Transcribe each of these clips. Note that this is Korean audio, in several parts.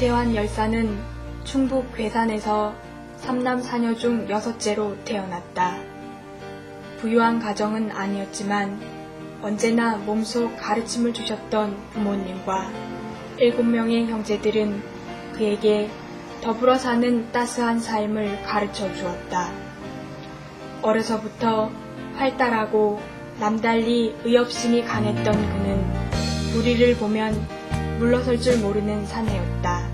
김태환 열사는 충북 괴산에서 삼남 사녀 중 여섯째로 태어났다. 부유한 가정은 아니었지만 언제나 몸소 가르침을 주셨던 부모님과 일곱 명의 형제들은 그에게 더불어 사는 따스한 삶을 가르쳐 주었다. 어려서부터 활달하고 남달리 의협심이 강했던 그는 무리를 보면 물러설 줄 모르는 사내였다.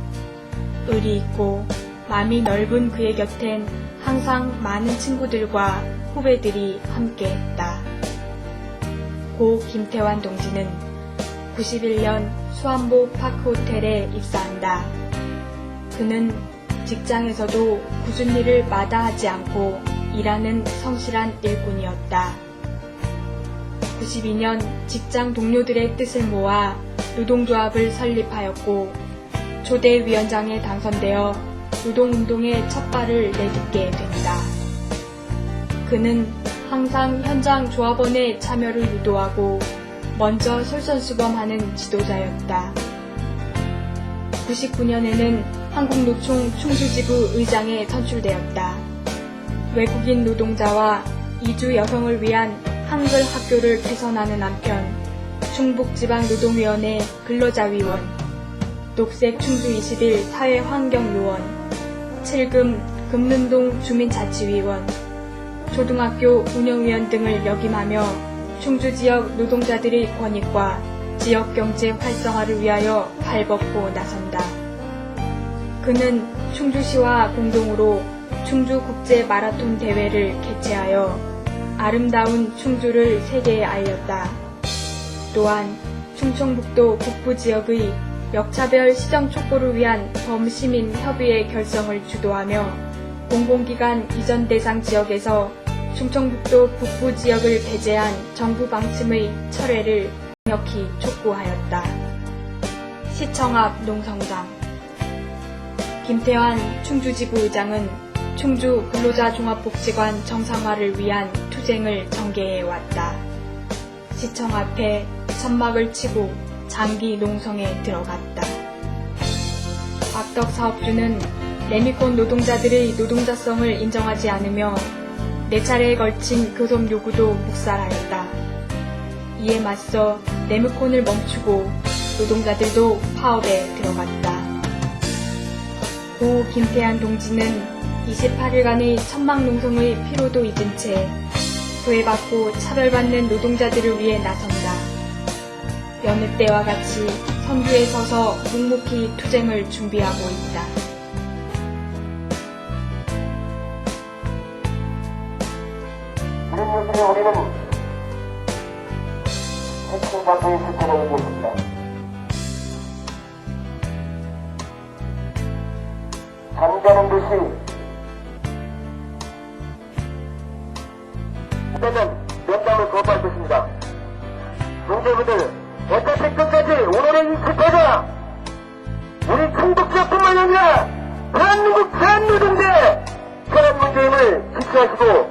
의리 있고 마음이 넓은 그의 곁엔 항상 많은 친구들과 후배들이 함께했다. 고 김태환 동지는 91년 수안보 파크 호텔에 입사한다. 그는 직장에서도 굳은 일을 마다하지 않고 일하는 성실한 일꾼이었다. 92년 직장 동료들의 뜻을 모아 노동조합을 설립하였고 초대위원장에 당선되어 노동운동의 첫 발을 내딛게 된다. 그는 항상 현장 조합원의 참여를 유도하고 먼저 솔선수범하는 지도자였다. 99년에는 한국노총 충주지부 의장에 선출되었다. 외국인 노동자와 이주 여성을 위한 한글 학교를 개선하는 한편 충북지방노동위원회 근로자위원, 녹색 충주 21 사회환경요원, 7금 금능동 주민자치위원, 초등학교 운영위원 등을 역임하며 충주 지역 노동자들의 권익과 지역 경제 활성화를 위하여 발벗고 나선다. 그는 충주시와 공동으로 충주 국제 마라톤 대회를 개최하여 아름다운 충주를 세계에 알렸다. 또한 충청북도 북부 지역의 역차별 시정 촉구를 위한 범시민 협의회 결성을 주도하며 공공기관 이전 대상 지역에서 충청북도 북부 지역을 배제한 정부 방침의 철회를 강력히 촉구하였다. 시청 앞 농성장 김태환 충주지부 의장은 충주 근로자 종합복지관 정상화를 위한 투쟁을 전개해 왔다. 시청 앞에 천막을 치고 장기 농성에 들어갔다. 악덕 사업주는 레미콘 노동자들의 노동자성을 인정하지 않으며 네 차례에 걸친 교섭 요구도 묵살하였다. 이에 맞서 레미콘을 멈추고 노동자들도 파업에 들어갔다. 고 김태한 동지는 28일간의 천막 농성의 피로도 잊은 채 소외받고 차별받는 노동자들을 위해 나선다. 여느 때와 같이 선두에 서서 묵묵히 투쟁을 준비하고 있다. 잠자는 듯이 문제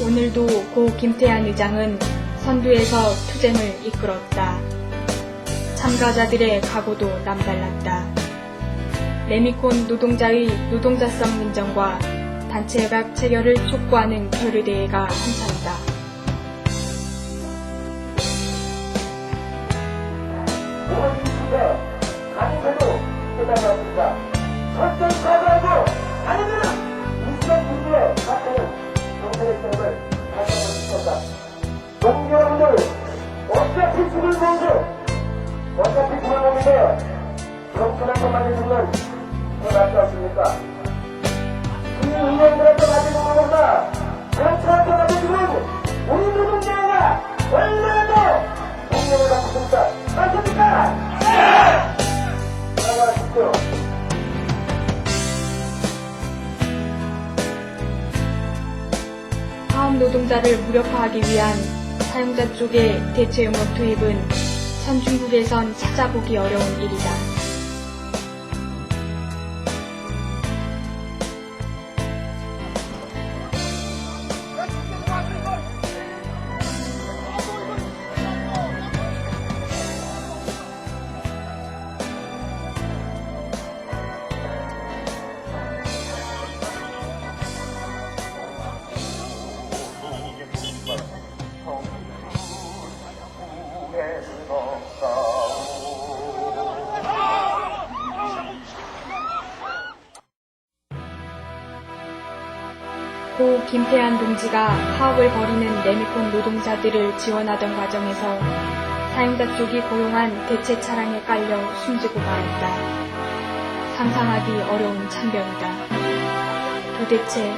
오늘도 고 김태한 의장은 선두에서 투쟁을 이끌었다. 참가자들의 각오도 남달랐다. 레미콘 노동자의 노동자성 인정과 단체협약 체결을 촉구하는 결의대회가 한창이다. 어차피 죽을 어차피 죽을 몸인데 경찰한 것만 해주면 더 낫지 않습니까? 이 의원들한테 맞은 것보다 경찰한테 맞아주면 우리 노동자가 얼마나 더 동료를 갖고 있습니까? 맞습니까? 화업 노동자를 무력화하기 위한 사용자 쪽의 대체 용역 투입은 선중국에선 찾아보기 어려운 일이다. 고 김태한 동지가 파업을 벌이는 레미콘 노동자들을 지원하던 과정에서 사용자 쪽이 고용한 대체 차량에 깔려 숨지고 말았다. 상상하기 어려운 참변이다. 도대체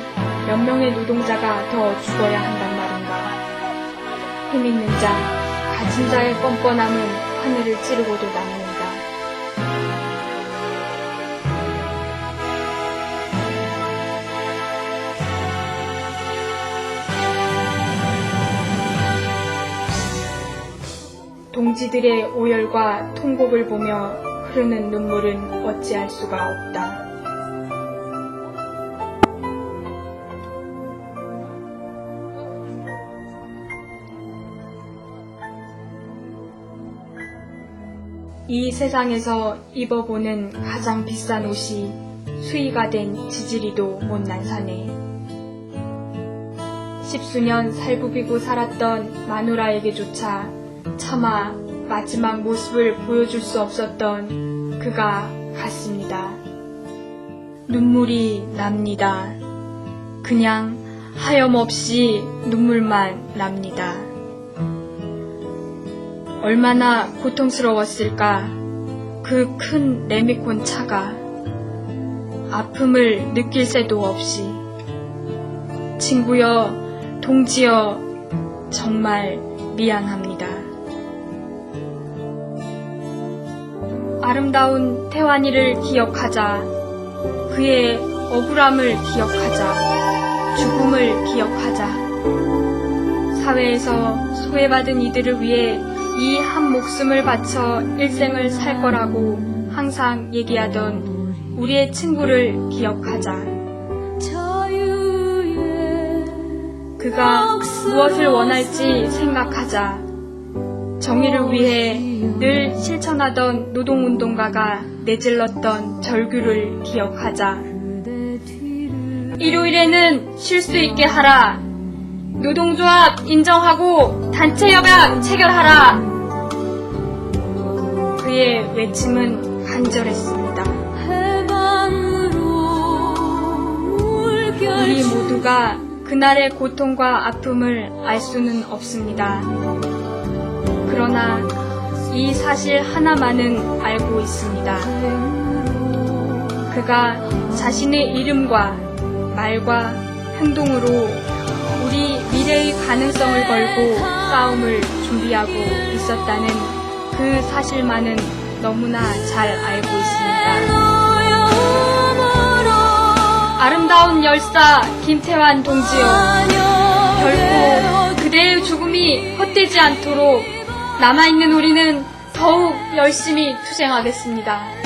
몇 명의 노동자가 더 죽어야 한단 말인가. 힘 있는 자, 가진 자의 뻔뻔함은 하늘을 찌르고도 남는다. 동지들의 오열과 통곡을 보며 흐르는 눈물은 어찌할 수가 없다. 이 세상에서 입어보는 가장 비싼 옷이 수의가 된 지지리도 못난 사내. 십수년 살부비고 살았던 마누라에게조차 차마 마지막 모습을 보여줄 수 없었던 그가 같습니다. 눈물이 납니다. 그냥 하염없이 눈물만 납니다. 얼마나 고통스러웠을까 그 큰 레미콘 차가 아픔을 느낄 새도 없이 친구여 동지여 정말 미안합니다. 아름다운 태환이를 기억하자. 그의 억울함을 기억하자. 죽음을 기억하자. 사회에서 소외받은 이들을 위해 이 한 목숨을 바쳐 일생을 살 거라고 항상 얘기하던 우리의 친구를 기억하자. 그가 무엇을 원할지 생각하자. 정의를 위해 늘 실천하던 노동운동가가 내질렀던 절규를 기억하자. 일요일에는 쉴 수 있게 하라. 노동조합 인정하고 단체 협약 체결하라. 그의 외침은 간절했습니다. 우리 모두가 그날의 고통과 아픔을 알 수는 없습니다. 그러나 이 사실 하나만은 알고 있습니다. 그가 자신의 이름과 말과 행동으로 우리 미래의 가능성을 걸고 싸움을 준비하고 있었다는 그 사실만은 너무나 잘 알고 있습니다. 아름다운 열사 김태환 동지여 결코 그대의 죽음이 헛되지 않도록 남아있는 우리는 더욱 열심히 투쟁하겠습니다.